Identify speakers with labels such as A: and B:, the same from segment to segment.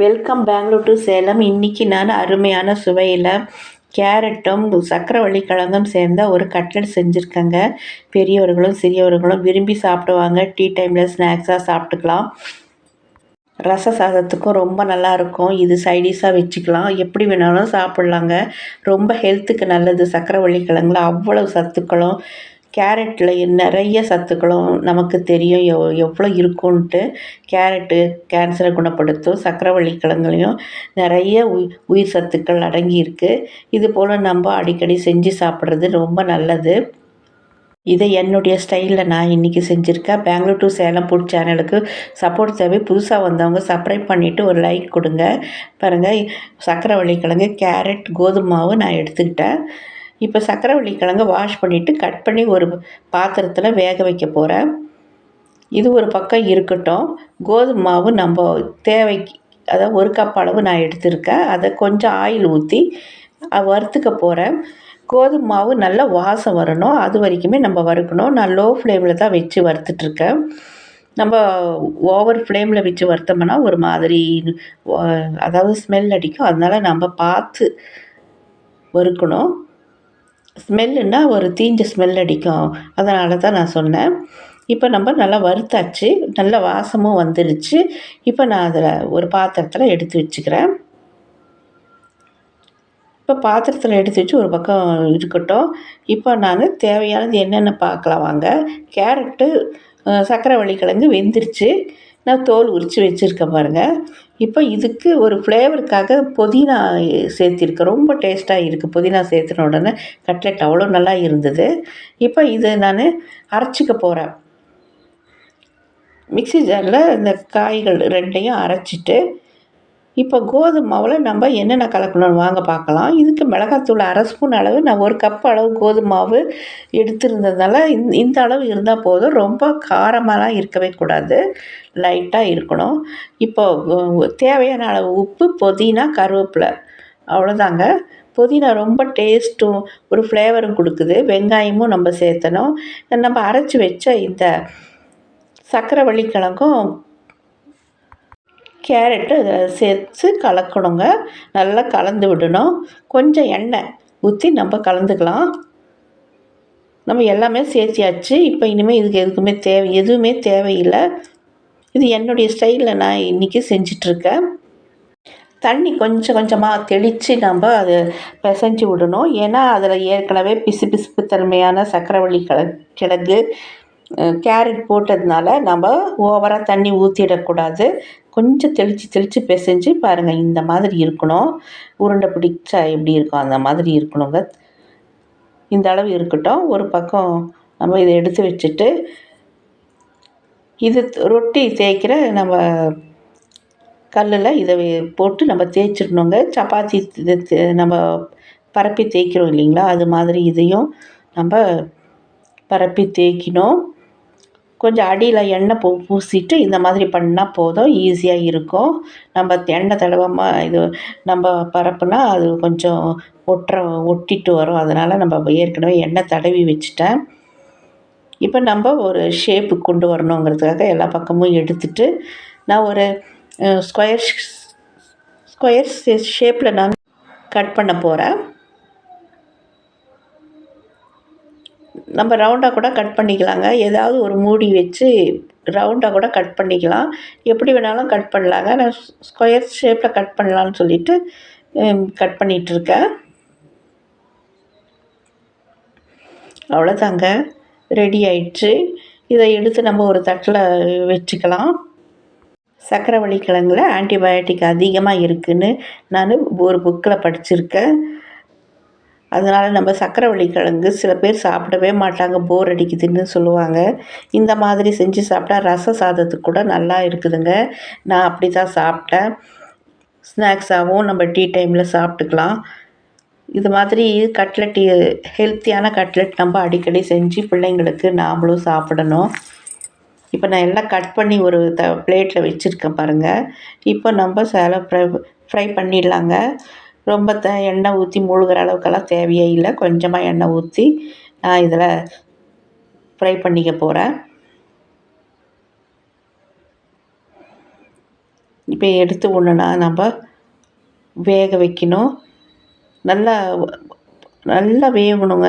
A: Welcome Bangalore to Salem இன்றைக்கி நான் அருமையான சுவையில் கேரட்டும் சக்கரவள்ளி கிழங்கும் சேர்ந்த ஒரு கட்லட் செஞ்சுருக்கேங்க. பெரியவர்களும் சிறியவர்களும் விரும்பி சாப்பிடுவாங்க. டீ டைமில் ஸ்நாக்ஸாக சாப்பிட்டுக்கலாம். ரச சாதத்துக்கும் ரொம்ப நல்லாயிருக்கும் இது சைடிஷாக வச்சுக்கலாம். எப்படி வேணாலும் சாப்பிட்லாங்க. ரொம்ப ஹெல்த்துக்கு நல்லது சக்கரவள்ளி கிழங்குல அவ்வளோ சத்துக்களும் கேரட்டில் நிறைய சத்துக்களும் நமக்கு தெரியும். எவ் எவ்வளோ இருக்குன்ட்டு கேரட்டு கேன்சரை குணப்படுத்தும் சக்கரவள்ளி கிழங்குலையும் நிறைய உய் உயிர் சத்துக்கள் அடங்கி இருக்குது இது போல் நம்ம அடிக்கடி செஞ்சு சாப்பிட்றது ரொம்ப நல்லது. இதை என்னுடைய ஸ்டைலில் நான் இன்றைக்கி செஞ்சுருக்கேன். பெங்களூர் டு சேலம் ஃபுட் சேனலுக்கு சப்போர்ட் தேவை. புதுசாக வந்தவங்க சப்ஸ்கிரைப் பண்ணிவிட்டு ஒரு லைக் கொடுங்க. பாருங்கள் சக்கரை கிழங்கு கேரட் கோதுமை மாவு நான் எடுத்துக்கிட்டேன். இப்போ சக்கரவள்ளி கிழங்கு வாஷ் பண்ணிவிட்டு கட் பண்ணி ஒரு பாத்திரத்தில் வேக வைக்க போகிறேன் இது ஒரு பக்கம் இருக்கட்டும். கோதுமை மாவு நம்ம தேவைக்கு அதாவது ஒரு கப் அளவு நான் எடுத்திருக்கேன். அதை கொஞ்சம் ஆயில் ஊற்றி வறுத்துக்க போகிறேன் கோதுமை மாவு நல்லா வாசம் வரணும். அது வரைக்குமே நம்ம வறுக்கணும். நான் லோ ஃப்ளேமில் தான் வச்சு வறுத்துட்ருக்கேன் நம்ம ஓவர் ஃப்ளேமில் வச்சு வறுத்தோம்னா ஒரு மாதிரி அதாவது ஸ்மெல் அடிக்கும். அதனால் நம்ம பார்த்து வறுக்கணும். ஸ்மெல்லுன்னா ஒரு தீஞ்ச ஸ்மெல் அடிக்கும். அதனால தான் நான் சொன்னேன். இப்போ நம்ம நல்லா வறுத்தாச்சு. நல்ல வாசமும் வந்துடுச்சு இப்போ நான் அதில் ஒரு பாத்திரத்தில் எடுத்து வச்சுக்கிறேன். இப்போ பாத்திரத்தில் எடுத்து வச்சு ஒரு பக்கம் இருக்கட்டும். இப்போ நான் தேவையானது என்னென்ன பார்க்கலாம் வாங்க. கேரட்டு சர்க்கரை கிழங்கு வெந்துருச்சு. நான் தோல் உரித்து வச்சுருக்கேன் பாருங்கள் இப்போ இதுக்கு ஒரு ஃப்ளேவருக்காக புதினா சேர்த்திருக்கேன் ரொம்ப டேஸ்ட்டாக இருக்குது புதினா சேர்த்துன உடனே கட்லெட் அவ்வளோ நல்லா இருந்தது. இப்போ இது நான் அரைச்சிக்க போகிறேன் மிக்சி ஜாரில் இந்த காய்கள் ரெண்டையும் அரைச்சிட்டு இப்போ கோதுமாவில் நம்ம என்னென்ன கலக்கணும்னு வாங்க பார்க்கலாம். இதுக்கு மிளகாத்தூள் அரை ஸ்பூன் அளவு. நான் ஒரு கப் அளவு கோதுமாவு எடுத்துருந்ததுனால இந்த இந்த அளவு இருந்தால் போதும். ரொம்ப காரமாலாம் இருக்கவே கூடாது. லைட்டாக இருக்கணும். இப்போ தேவையான அளவு உப்பு புதினா கருவேப்பிலை. அவ்வளோதாங்க. புதினா ரொம்ப டேஸ்ட்டும் ஒரு ஃப்ளேவரும் கொடுக்குது. வெங்காயமும் நம்ம சேர்த்தணும். நம்ம அரைச்சி வச்ச இந்த சக்கரை கிழங்கும் கேரட்டு சேர்த்து கலக்கணுங்க. நல்லா கலந்து விடணும். கொஞ்சம் எண்ணெய் ஊற்றி நம்ம கலந்துக்கலாம். நம்ம எல்லாமே சேர்த்தியாச்சு. இப்போ இனிமேல் இதுக்கு எதுக்குமே தேவை எதுவுமே தேவையில்லை. இது என்னுடைய ஸ்டைலில் நான் இன்றைக்கி செஞ்சிட்ருக்கேன். தண்ணி கொஞ்சம் கொஞ்சமாக தெளித்து நம்ம அதை பிசைஞ்சு விடணும். ஏன்னா அதில் ஏற்கனவே பிசு பிசுப்பு தன்மையான சக்கரவள்ளி கிழ கிழங்கு கேரட் போட்டதுனால நம்ம ஓவராக தண்ணி ஊற்றிடக்கூடாது கொஞ்சம் தெளித்து தெளித்து பிசைஞ்சு பாருங்கள் இந்த மாதிரி இருக்கணும். உருண்டை பிடிச்சா எப்படி இருக்கும் அந்த மாதிரி இருக்கணுங்க. இந்த அளவு இருக்கட்டும். ஒரு பக்கம் நம்ம இதை எடுத்து வச்சுட்டு இது ரொட்டி தேய்க்கிற நம்ம கல்லில் இதை போட்டு நம்ம தேய்ச்சிடணுங்க. சப்பாத்தி இது நம்ம பரப்பி தேய்க்கிறோம் இல்லைங்களா? அது மாதிரி இதையும் நம்ம பரப்பி தேய்க்கணும். கொஞ்சம் அடியில் எண்ணெய் பூ பூசிட்டு இந்த மாதிரி பண்ணால் போதும் ஈஸியாக இருக்கும். நம்ம எண்ணெய் தடவை இது நம்ம பரப்புனா அது கொஞ்சம் ஒட்டுற ஒட்டிட்டு வரும். அதனால் நம்ம ஏற்கனவே எண்ணெய் தடவி வச்சுட்டேன். இப்போ நம்ம ஒரு ஷேப்பு கொண்டு வரணுங்கிறதுக்காக எல்லா பக்கமும் எடுத்துட்டு நான் ஒரு ஸ்கொயர் ஸ்கொயர் ஷேப்பில் நான் கட் பண்ண போகிறேன் நம்ம ரவுண்டாக கூட கட் பண்ணிக்கலாங்க. ஏதாவது ஒரு மூடி வச்சு ரவுண்டாக கூட கட் பண்ணிக்கலாம். எப்படி வேணாலும் கட் பண்ணலாங்க. நான் ஸ்கொயர் ஷேப்பில் கட் பண்ணலான்னு சொல்லிட்டு கட் பண்ணிகிட்ருக்கேன் அவ்வளோதாங்க ரெடி ஆயிடுச்சு. இதை எடுத்து நம்ம ஒரு தட்டில் வச்சுக்கலாம். சக்கரவள்ளி கிழங்குல ஆன்டிபயோட்டிக் அதிகமாக இருக்குதுன்னு நான் ஒரு புக்கில் படிச்சிருக்கேன். அதனால் நம்ம சக்கரவள்ளி கிழங்கு சில பேர் சாப்பிடவே மாட்டாங்க போர் அடிக்குதுன்னு சொல்லுவாங்க. இந்த மாதிரி செஞ்சு சாப்பிட்டா ரச சாதத்துக்கு கூட நல்லா இருக்குதுங்க. நான் அப்படி தான் சாப்பிட்டேன் ஸ்நாக்ஸாகவும் நம்ம டீ டைமில் சாப்பிட்டுக்கலாம். இது மாதிரி கட்லெட் ஹெல்த்தியான கட்லெட் நம்ம அடிக்கடி செஞ்சு பிள்ளைங்களுக்கு நாமளும் சாப்பிடணும். இப்போ நான் எல்லாம் கட் பண்ணி ஒரு த பிளேட்டில் வச்சுருக்கேன் பாருங்கள் இப்போ நம்ம சேலை ஃப்ரை ஃப்ரை பண்ணிடலாங்க. ரொம்ப த எண்ணெய் ஊற்றி மூழ்கிற அளவுக்கெல்லாம் தேவையே இல்லை. கொஞ்சமாக எண்ணெய் ஊற்றி நான் இதில் ஃப்ரை பண்ணிக்க போகிறேன் இப்போ எடுத்து ஒன்றுனா நம்ம வேக வைக்கணும். நல்லா நல்லா வேகணுங்க.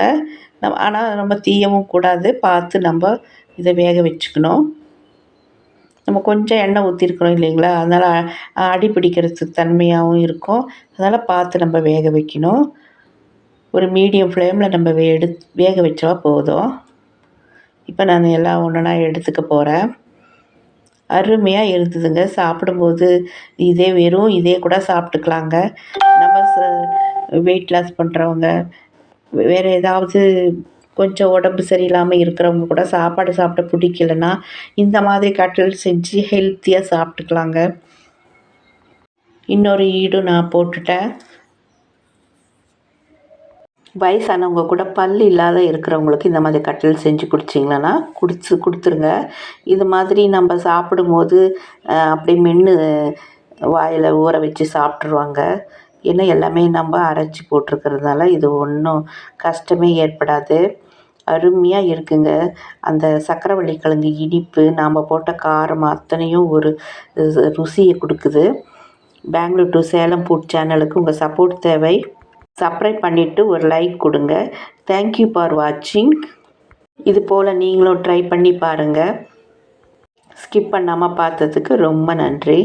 A: நம்ம ஆனால் ரொம்ப தீயவும் கூடாது. பார்த்து நம்ம இதை வேக வச்சுக்கணும். நம்ம கொஞ்சம் எண்ணெய் ஊற்றிருக்கிறோம் இல்லைங்களா? அதனால் அடி பிடிக்கிறதுக்கு தன்மையாகவும் இருக்கும். அதனால் பார்த்து நம்ம வேக வைக்கணும். ஒரு மீடியம் ஃப்ளேமில் நம்ம வே எடு வேக வச்சா போதும். இப்போ நான் எல்லாம் ஒன்றுனா எடுத்துக்க போகிறேன் அருமையாக இருந்ததுங்க. சாப்பிடும்போது இதே வெறும் இதே கூட சாப்பிட்டுக்கலாங்க. நம்ம ச வெயிட் லாஸ் பண்ணுறவங்க வேறு ஏதாவது கொஞ்சம் உடம்பு சரியில்லாமல் இருக்கிறவங்க கூட சாப்பாடு சாப்பிட பிடிக்கலன்னா இந்த மாதிரி கட்டில் செஞ்சு ஹெல்த்தியாக சாப்பிட்டுக்கலாங்க. இன்னொரு ஈடும் நான் போட்டுட்டேன். வயசானவங்க கூட பல் இல்லாத இருக்கிறவங்களுக்கு இந்த மாதிரி கட்டில் செஞ்சு குடிச்சிங்கன்னா குடிச்சு கொடுத்துருங்க. இது மாதிரி நம்ம சாப்பிடும்போது அஹ், அப்படியே மென்று வாயில் ஊற வச்சு சாப்பிட்ருவாங்க ஏன்னா எல்லாமே நம்ம அரைச்சி போட்டிருக்கிறதுனால இது ஒன்றும் கஷ்டமே ஏற்படாது. அருமையாக இருக்குங்க. அந்த சக்கரவள்ளி கிழங்கு இனிப்பு நாம் போட்ட காரம் அத்தனையும் ஒரு ருசியை கொடுக்குது. பெங்களூர் டு சேலம் ஃபுட் சேனலுக்கு உங்கள் சப்போர்ட் தேவை. சப்ஸ்கிரைப் பண்ணிவிட்டு ஒரு லைக் கொடுங்க. தேங்க்யூ ஃபார் வாட்சிங் இது போல் நீங்களும் ட்ரை பண்ணி பாருங்கள் ஸ்கிப் பண்ணாமல் பார்த்ததுக்கு ரொம்ப நன்றி.